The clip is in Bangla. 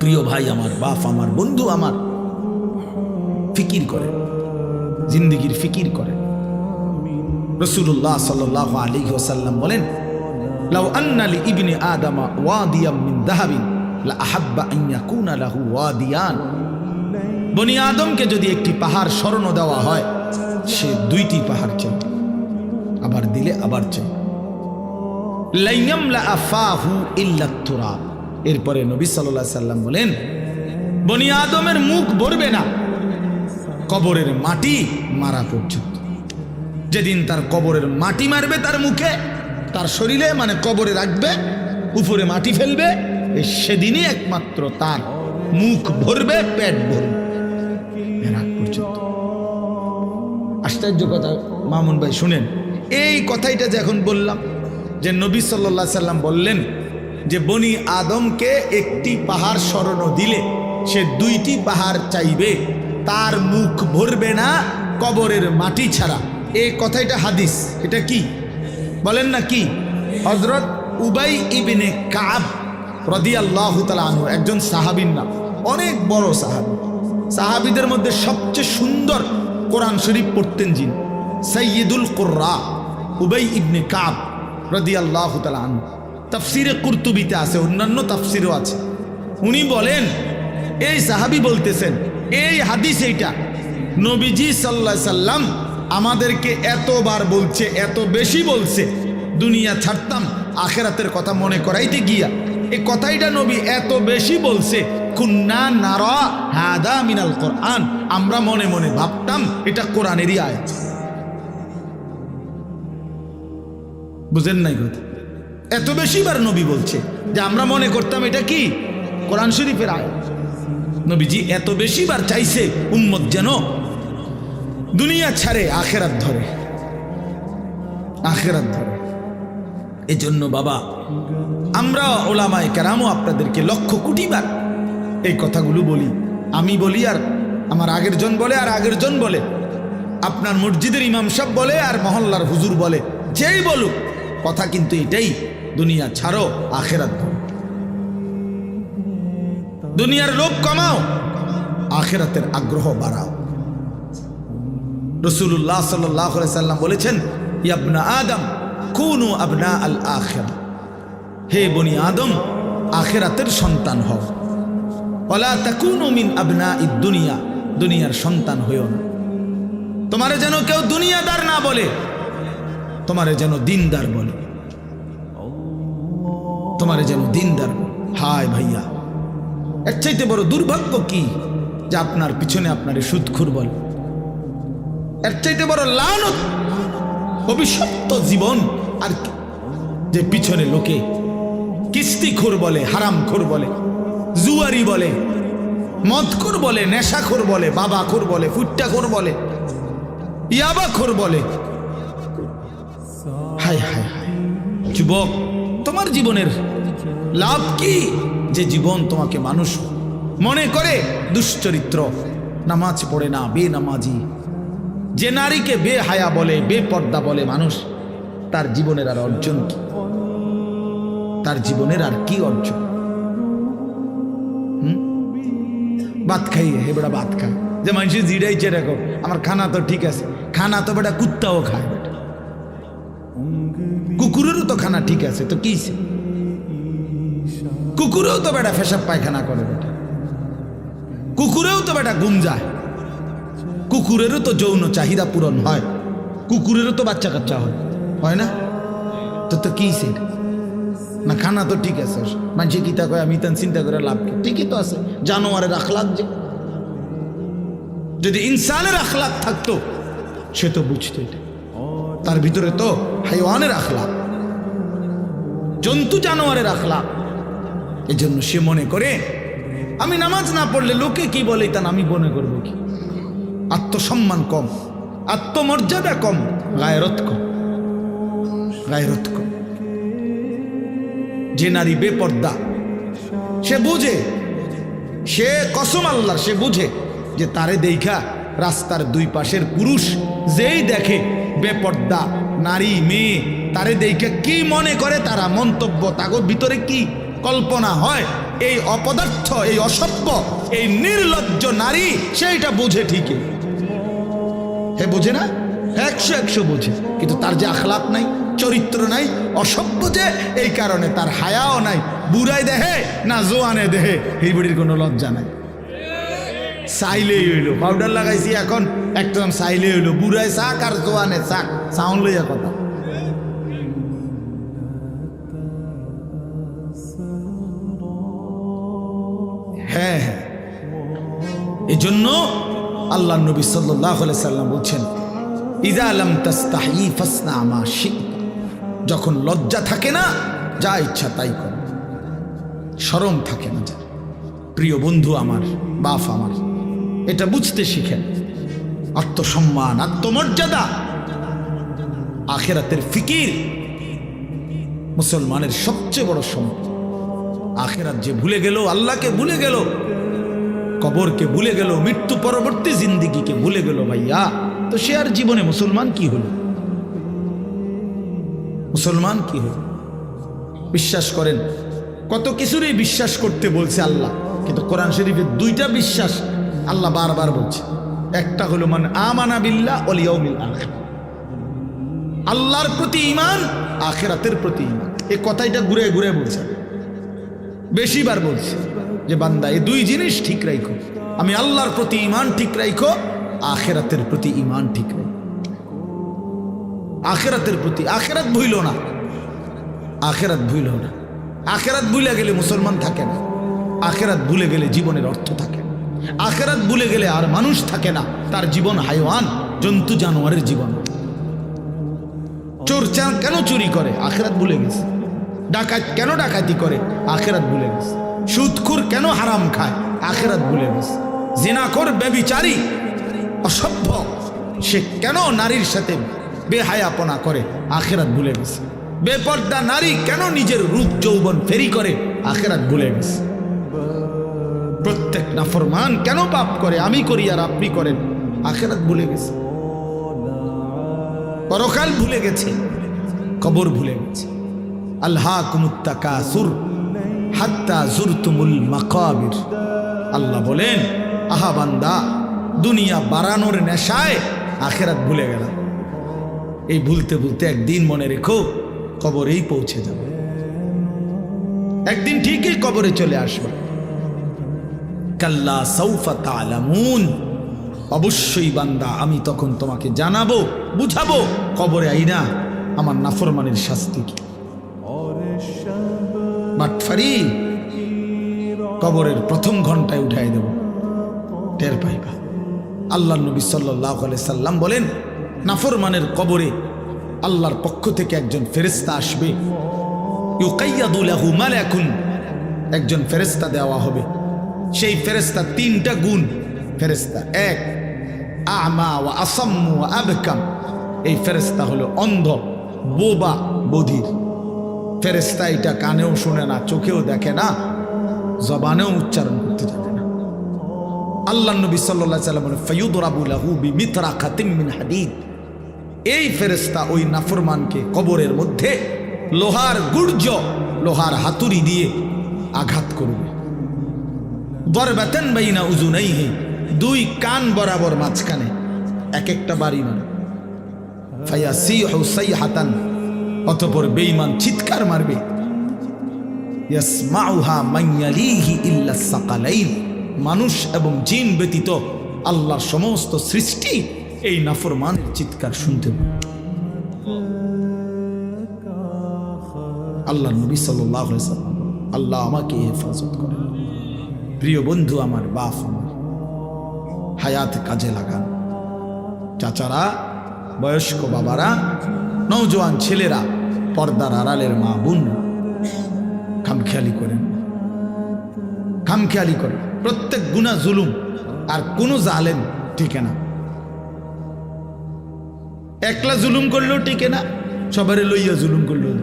প্রিয় ভাই আমার, বাপ আমার, বন্ধু আমার, ফিকির করে, জিন্দগির ফিকির করে। রসুল্লাহ সাল্লাহ আলী ওসাল্লাম বলেন, লাউ আন্নালি ইবনে আদামা ওয়াদিয়াম মিন দাহাবিন, লা আহাব্বা আন ইয়াকুনা লাহু ওয়াদিয়ান। বনি আদমকে যদি একটি পাহাড় স্মরণ দেওয়া হয়, সে দুইটি পাহাড় চাই আবার দিলে আবার চাই লাইয়াম লা আফাহু ইল্লা তুরাব। এরপরে নবী আলাইহি সাল্লাম বলেন, বনি আদমের মুখ ভরবে না। কবরের মাটি মারা পর্যন্ত। যেদিন তার কবরের মাটি মারবে তার মুখে, তার শরীরে মানে কবরে রাখবে, উপরে মাটি ফেলবে সেদিনই একমাত্র তার মুখ ভরবে, পেট ভরবে। আশ্চর্য কথা, মামুন ভাই, শুনেন। এই কথাইটা যে এখন বললাম, যে নবী সাল্লাহ সাল্লাম বললেন যে বনি আদমকে একটি পাহাড় স্মরণ দিলে, সে দুইটি পাহাড় চাইবে। তার মুখ ভরবে না, কবরের মাটি ছাড়া। এই কথাইটা হাদিস, এটা কি? বলেন না কি? হজরত উবাই ইবিনে কাব রদি আল্লাহ আনহু, একজন সাহাবির নাম। অনেক বড় সাহাবি। সাহাবিদের মধ্যে সবচেয়ে সুন্দর কোরআন শরীফ পড়তেন যিনি সৈয়দুল কোর্রা, উবাই ইবনে কাব রদি আল্লাহ আনহু। তাফসিরে কুর্তুবিতে আছে, অন্যান্য তাফসিরও আছে। উনি বলেন, এই সাহাবি বলতেছেন, এই হাদিস এইটা, নবীজি সাল্লা সাল্লাম আমাদেরকে এতবার বলছে, এত বেশি বলছে, দুনিয়া ছাড়তাম, আখেরাতের কথা মনে করাইতে গিয়া, এই কথাইটা নবী এত বেশি বলছে, কুন্না নারা হাদা মিনাল কোরআন, আমরা মনে মনে ভাবতাম, এটা কোরআনেরই আয়াত। বুঝেন নাই কথা? এত বেশি বার নবী বলছে যে আমরা মনে করতাম এটা কি? কোরআন শরীফের আয় নবীজি এত বেশি বার চাইছে উম্মত যেন দুনিয়া ছাড়ে আখেরাত ধরে। আখেরাত ধরে। এজন্য বাবা, আমরা ওলামায় কেরামও আপনাদেরকে লক্ষ কোটি বার এই কথাগুলো বলি। আমি বলি আর আমার আগের জন বলে আর আগের জন বলে। আপনার মসজিদের ইমাম সাহেব বলে আর মহল্লার হুজুর বলে। যেই বলুক কথা কিন্তু এটাই, দুনিয়া ছাড়ো, আখেরাত দুনিয়ার লোক কমাও, আখেরাতের আগ্রহ বাড়াও। রসুল্লাহ সাল্লাম বলেছেন ইয়াবনা আদম, কুনু আবনা আল আখের। হে বনি আদম, আখেরাতের সন্তান হও। ওলা তাকুনু মিন আবনা ই দুনিয়া, দুনিয়ার সন্তান হইও না। তোমারে যেন কেউ দুনিয়াদার না বলে তোমারে যেন দিনদার বলে। তোমারে যেন দিনদার হায় ভাইয়া, এর চাইতে বড় দুর্ভাগ্য কি যে আপনার পিছনে আপনার সুদখুর বলে? এর চাইতে বড় লাল অভিশপ্ত জীবন আর? যে পিছনে লোকে কিস্তিখোর বলে, হারামখোর বলে, জুয়ারি বলে, মদখোর বলে, নেশাখোর বলে, বাবাখোর বলে, ফুট্টাখোর বলে, ইয়াবাখোর বলে হায় হায় যুবক, তোমার জীবনের লাভ কি? যে জীবন তোমাকে মানুষ মনে করে, দুশ্চরিত্র, নামাজ পড়ে না বে নামাজি যে নারীকে বে হায়া বলে, বেপর্দা বলে মানুষ, তার জীবনের আর অর্জন কি? তার জীবনের আর কি অর্জন? ভাত খাই, হে বেটা ভাত খায় যে মানুষ জিরাইছে দেখো, আমার খানা তো ঠিক আছে। খানা তো বেটা কুত্তাও খায়। তো খানা ঠিক আছে, তো কি কুকুরেও তো বেটা ফেসাব পায়খানা করে বেটা। কুকুরেও তো বেটা গুম যায়। কুকুরেরও তো যৌন চাহিদা পূরণ হয়। কুকুরেরও তো বাচ্চা কাচ্চা হয়। হয় না? তো তো কি সেটা না, খানা তো ঠিক আছে। মানুষে কিতা কয়, আমি তান চিন্তা করে লাভ কি? ঠিকই তো আছে। জানোয়ারের আখলাক যে। যদি ইনসানের আখলাক থাকতো, সে তো বুঝতো তার ভিতরে তো হাইওয়ানের আখলাক জন্তু জানোয়ারের আখলাক এই জন্য সে মনে করে, আমি নামাজ না পড়লে লোকে কি বলে তা আমি মনে করব কি? আত্মসম্মান কম, আত্মমর্যাদা কম, গায়রত কম গায়রত কম। যে নারী বেপর্দা, সে বুঝে, সে কসম আল্লাহ সে বুঝে যে তারে দেখা রাস্তার দুই পাশের পুরুষ যেই দেখে বেপর্দা, নারী, মেয়ে তারে দেখে কি মনে করে, তারা মন্তব্য তাগর ভিতরে কি কল্পনা হয়? এই অপদার্থ, এই অসভ্য, এই নির্লজ্জ নারী, সেইটা বোঝে ঠিকই। হে, বোঝে না? একশো একশো বোঝে। কিন্তু তার যে আখলাপ নাই, চরিত্র নাই, অসভ্য যে, এই কারণে তার হায়াও নাই, বুড়াই দেহে না জোয়ানে দেহে, এই বুড়ির কোনো লজ্জা নাই। সাইলেই হইল পাউডার লাগাইছি এখন, একদম সাইলে হইল বুড়ায় শাক আর জোয়ানে শাক সাউন্ড লইয়া কথা। হ্যাঁ হ্যাঁ। এই জন্য আল্লাহ নবী সাল্লাহ সাল্লাম বলছেন ইদা আলম আমা যখন লজ্জা থাকে না, যা ইচ্ছা তাই কর। সরম থাকে না যা। প্রিয় বন্ধু আমার, বাপ আমার, এটা বুঝতে শিখেন। আত্মসম্মান, আত্মমর্যাদা আখেরাতের ফিকির মুসলমানের সবচেয়ে বড় সম্পদ। আখেরাত যে ভুলে গেল, আল্লাহকে ভুলে গেল, কবরকে ভুলে গেল, মৃত্যু পরবর্তী জিন্দিগিকে ভুলে গেল ভাইয়া। তো সে আর জীবনে মুসলমান কি হলো? মুসলমান কি হলো? বিশ্বাস করেন, কত কিছুরই বিশ্বাস করতে বলছে আল্লাহ, কিন্তু কোরআন শরীফের দুইটা বিশ্বাস আল্লাহ বারবার বলছে। একটা হলো মানে আমানা বিল্লাহ অলিয়াউমিল আল্লাহর প্রতি ইমান আখেরাতের প্রতি ইমান এই কথাটা ঘুরে ঘুরে বলছে। বেশিবার বলছি যে বান্দা এই দুই জিনিস ঠিক রাখো আমি আল্লাহর প্রতি ইমান ঠিক রাখো আখেরাতের প্রতি ইমান ঠিক রাখো আখেরাতের প্রতি, আখেরাত ভুইল না। আখেরাত ভুইল না। আখেরাত ভুলে গেলে মুসলমান থাকে না। আখেরাত ভুলে গেলে জীবনের অর্থ থাকে আখেরাত ভুলে গেলে আর মানুষ থাকে না। তার জীবন হাইওয়ান, জন্তু জানোয়ারের জীবন। চোর কেন চুরি করে? আখেরাত ভুলে গেছে। ডাকাত কেন ডাকাতি করে? আখেরাত ভুলে গেছে। সুদখুর কেন হারাম খায়? আখেরাত ভুলে গেছে। জিনাখোর বেবিচারি অসভ্য, সে কেন নারীর সাথে বেহায়াপনা করে? আখেরাত ভুলে গেছে। বেপর্দা নারী কেন নিজের রূপ যৌবন ফেরি করে? আখেরাত ভুলে গেছে। প্রত্যেক নাফরমান কেন পাপ করে? আমি করি আর আপনি করেন। আখেরাত ভুলে গেছে। পরকাল ভুলে গেছে। কবর ভুলে গেছে। আল্লাহ জুরতুমুল মাকাবির। আল্লাহ বলেন, আহা বান্দা, দুনিয়া বাড়ানোর নেশায় আখেরাত ভুলে গেলাম। এই ভুলতে ভুলতে একদিন মনে রেখো, কবরেই পৌঁছে যাবে। একদিন ঠিকই কবরে চলে আসবে। কাল্লা সৌফা তালামুন অবশ্যই বান্দা, আমি তখন তোমাকে জানাব, বুঝাবো, কবরে আইনা আমার নাফরমানের শাস্তি কি? বাটফারি কবরের প্রথম ঘন্টায় উঠাই দেব। টের পাইবা। আল্লাহ নবী সাল্লাহ সাল্লাম বলেন, নাফরমানের কবরে আল্লাহর পক্ষ থেকে একজন ফেরেস্তা আসবে। একজন ফেরেস্তা দেওয়া হবে। সেই ফেরেস্তা তিনটা গুণ ফেরেস্তা এক, আমা ও আসাম্মু এই ফেরেস্তা হলো অন্ধ, বোবা, বধির। ফেরেস্তা এটা কানেও শুনে না, চোখেও দেখে না, জবানেও উচ্চারণ করতে জানে না। আল্লাহ নবী সাল্লাহ সাল্লাম খাতিম মিন এই ফেরেস্তা ওই নাফরমানকে কবরের মধ্যে লোহার গুর্জ, লোহার হাতুড়ি দিয়ে আঘাত করবে। দরবাতেন বাইনা উজুনাই হে দুই কান বরাবর মাঝখানে এক একটা বাড়ি মানে। ফাইয়া সি হাতান অতপর বেঈমান চিৎকার মারবে। মানুষ এবং জিন ব্যতীত আল্লাহর সমস্ত সৃষ্টি এই নাফরমানের চিৎকার শুনতে আল্লাহ নবী সাল্লাহ আল্লাহ আমাকে হেফাজত করেন। প্রিয় বন্ধু, আমার বাপ আমার, হায়াত কাজে লাগান। চাচারা, বয়স্ক বাবারা নৌজওয়ান ছেলেরা পর্দার আড়ালের মা বোন খামখেয়ালি করেন। খামখেয়ালি করেন। প্রত্যেক গুণা জুলুম আর কোনো জালেন টিকে না। একলা জুলুম করলেও টিকে না, সবারে লইয়া জুলুম করলেও